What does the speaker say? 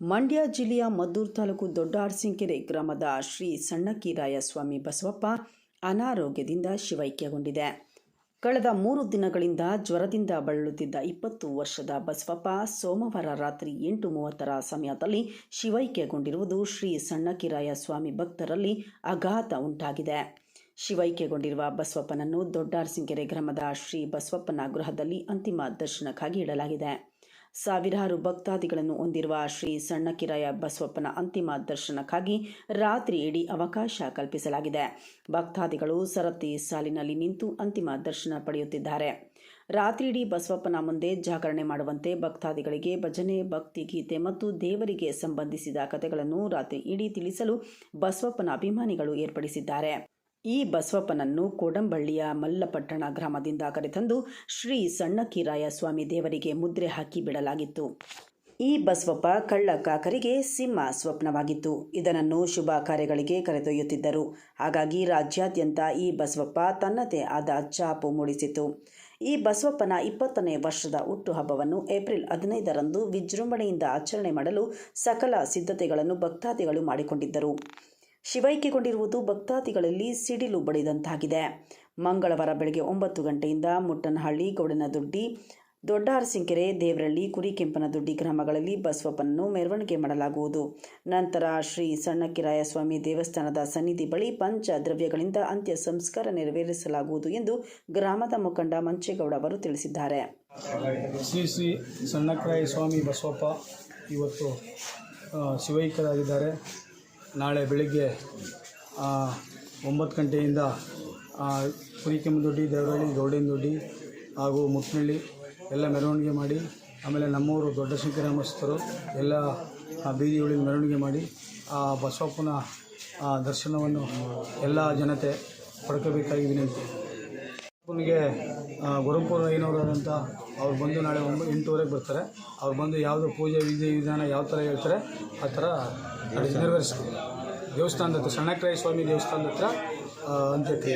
ಮಂಡ್ಯ ಜಿಲ್ಲೆಯ ಮದ್ದೂರು ತಾಲೂಕು ದೊಡ್ಡ ಅರಸಿಂಕೆರೆ ಗ್ರಾಮದ ಶ್ರೀ ಸಣ್ಣಕೀರಾಯ ಸ್ವಾಮಿ ಬಸವಪ್ಪ ಅನಾರೋಗ್ಯದಿಂದ ಶಿವೈಕ್ಯಗೊಂಡಿದೆ. ಕಳೆದ ಮೂರು ದಿನಗಳಿಂದ ಜ್ವರದಿಂದ ಬಳಲುತ್ತಿದ್ದ ಇಪ್ಪತ್ತು ವರ್ಷದ ಬಸವಪ್ಪ ಸೋಮವಾರ ರಾತ್ರಿ ಎಂಟು ಮೂವತ್ತರ ಸಮಯದಲ್ಲಿ ಶಿವೈಕ್ಯಗೊಂಡಿರುವುದು ಶ್ರೀ ಸಣ್ಣಕಿರಾಯ ಸ್ವಾಮಿ ಭಕ್ತರಲ್ಲಿ ಅಘಾತ ಉಂಟಾಗಿದೆ. ಶಿವೈಕ್ಯಗೊಂಡಿರುವ ಬಸವಪ್ಪನನ್ನು ದೊಡ್ಡಾರ್ಸಿಂಕೆರೆ ಗ್ರಾಮದ ಶ್ರೀ ಬಸವಪ್ಪನ ಗೃಹದಲ್ಲಿ ಅಂತಿಮ ದರ್ಶನಕ್ಕಾಗಿ ಇಡಲಾಗಿದೆ. ಸಾವಿರಾರು ಭಕ್ತಾದಿಗಳನ್ನು ಹೊಂದಿರುವ ಶ್ರೀ ಸಣ್ಣಕಿರಾಯ ಬಸವಪ್ಪನ ಅಂತಿಮ ದರ್ಶನಕ್ಕಾಗಿ ರಾತ್ರಿ ಇಡೀ ಅವಕಾಶ ಕಲ್ಪಿಸಲಾಗಿದೆ. ಭಕ್ತಾದಿಗಳು ಸರತಿ ಸಾಲಿನಲ್ಲಿ ನಿಂತು ಅಂತಿಮ ದರ್ಶನ ಪಡೆಯುತ್ತಿದ್ದಾರೆ. ರಾತ್ರಿ ಇಡೀ ಬಸವಪ್ಪನ ಮುಂದೆ ಜಾಗರಣೆ ಮಾಡುವಂತೆ ಭಕ್ತಾದಿಗಳಿಗೆ ಭಜನೆ, ಭಕ್ತಿ, ಗೀತೆ ಮತ್ತು ದೇವರಿಗೆ ಸಂಬಂಧಿಸಿದ ಕಥೆಗಳನ್ನು ರಾತ್ರಿ ಇಡೀ ತಿಳಿಸಲು ಬಸವಪ್ಪನ ಅಭಿಮಾನಿಗಳು ಏರ್ಪಡಿಸಿದ್ದಾರೆ. ಈ ಬಸವಪ್ಪನನ್ನು ಕೋಡಂಬಳ್ಳಿಯ ಮಲ್ಲಪಟ್ಟಣ ಗ್ರಾಮದಿಂದ ಕರೆತಂದು ಶ್ರೀ ಸಣ್ಣಕಿರಾಯ ಸ್ವಾಮಿ ದೇವರಿಗೆ ಮುದ್ರೆ ಹಾಕಿ ಬಿಡಲಾಗಿತ್ತು. ಈ ಬಸವಪ್ಪ ಕಳ್ಳ ಕಾಕರಿಗೆ ಸಿಂಹ ಸ್ವಪ್ನವಾಗಿತ್ತು. ಇದನ್ನು ಶುಭ ಕಾರ್ಯಗಳಿಗೆ ಕರೆದೊಯ್ಯುತ್ತಿದ್ದರು. ಹಾಗಾಗಿ ರಾಜ್ಯಾದ್ಯಂತ ಈ ಬಸವಪ್ಪ ತನ್ನದೇ ಆದ ಛಾಪು ಮೂಡಿಸಿತು ಈ ಬಸವಪ್ಪನ ಇಪ್ಪತ್ತನೇ ವರ್ಷದ ಹುಟ್ಟುಹಬ್ಬವನ್ನು ಏಪ್ರಿಲ್ ಹದಿನೈದರಂದು ವಿಜೃಂಭಣೆಯಿಂದ ಆಚರಣೆ ಮಾಡಲು ಸಕಲ ಸಿದ್ಧತೆಗಳನ್ನು ಭಕ್ತಾದಿಗಳು ಮಾಡಿಕೊಂಡಿದ್ದರು. ಶಿವೈಕ್ಯಗೊಂಡಿರುವುದು ಭಕ್ತಾದಿಗಳಲ್ಲಿ ಸಿಡಿಲು ಬಡಿದಂತಾಗಿದೆ. ಮಂಗಳವಾರ ಬೆಳಗ್ಗೆ ಒಂಬತ್ತು ಗಂಟೆಯಿಂದ ಮುಟ್ಟನಹಳ್ಳಿ, ಗೌಡನದೊಡ್ಡಿ ದೊಡ್ಡ ಅರಸಿಂಕೆರೆ ದೇವರಳ್ಳಿ ಕುರಿಕೆಂಪನದೊಡ್ಡಿ ಗ್ರಾಮಗಳಲ್ಲಿ ಬಸವಪ್ಪನನ್ನು ಮೆರವಣಿಗೆ ಮಾಡಲಾಗುವುದು. ನಂತರ ಶ್ರೀ ಸಣ್ಣಕ್ಕಿರಾಯಸ್ವಾಮಿ ದೇವಸ್ಥಾನದ ಸನ್ನಿಧಿ ಬಳಿ ಪಂಚ ದ್ರವ್ಯಗಳಿಂದ ಅಂತ್ಯ ಸಂಸ್ಕಾರ ನೆರವೇರಿಸಲಾಗುವುದು ಎಂದು ಗ್ರಾಮದ ಮುಖಂಡ ಮಂಚೇಗೌಡ ಅವರು ತಿಳಿಸಿದ್ದಾರೆ. ಶ್ರೀ ಶ್ರೀ ಸಣ್ಣಕ್ಕಿರಾಯ ಸ್ವಾಮಿ ಬಸವಪ್ಪ ಇವತ್ತು ಶಿವೈಕ್ಯರಾಗಿದ್ದಾರೆ. ನಾಳೆ ಬೆಳಿಗ್ಗೆ ಒಂಬತ್ತು ಗಂಟೆಯಿಂದ ಕುರಿಕೆಮ್ಮದೊಡ್ಡಿ ದೇವರಹಳ್ಳಿ ಗೌಡನದೊಡ್ಡಿ ಹಾಗೂ ಮುಟ್ನಳ್ಳಿ ಎಲ್ಲ ಮೆರವಣಿಗೆ ಮಾಡಿ ಆಮೇಲೆ ನಮ್ಮೂರು ದೊಡ್ಡ ಶಂಕರಾಮಸ್ಥರು ಎಲ್ಲ ಆ, ಬೀದಿಗಳಲ್ಲಿ ಮೆರವಣಿಗೆ ಮಾಡಿ ಆ ಬಸವಪ್ಪನ ದರ್ಶನವನ್ನು ಎಲ್ಲ ಜನತೆ ಪಡ್ಕೋಬೇಕಾಗಿ ವಿನಂತಿ. ಅವನಿಗೆ ಗುರುಪುರ ಐನೂರದಂತ ಅವ್ರು ಬಂದು ನಾಳೆ ಒಂಬ ಎಂಟೂವರೆಗೆ ಬರ್ತಾರೆ. ಅವ್ರು ಬಂದು ಯಾವುದು ಪೂಜೆ ವಿಧಿ ವಿಧಾನ ಯಾವ ಥರ ಹೇಳ್ತಾರೆ ಆ ಥರ ನೆರವೇರಿಸ್ತೀವಿ ದೇವಸ್ಥಾನದ ಹತ್ರ ಸಣ್ಣಕ್ರಾಯ ಸ್ವಾಮಿ ದೇವಸ್ಥಾನದ ಹತ್ರ ಅಂತ್ಯಕ್ರಿಯೆ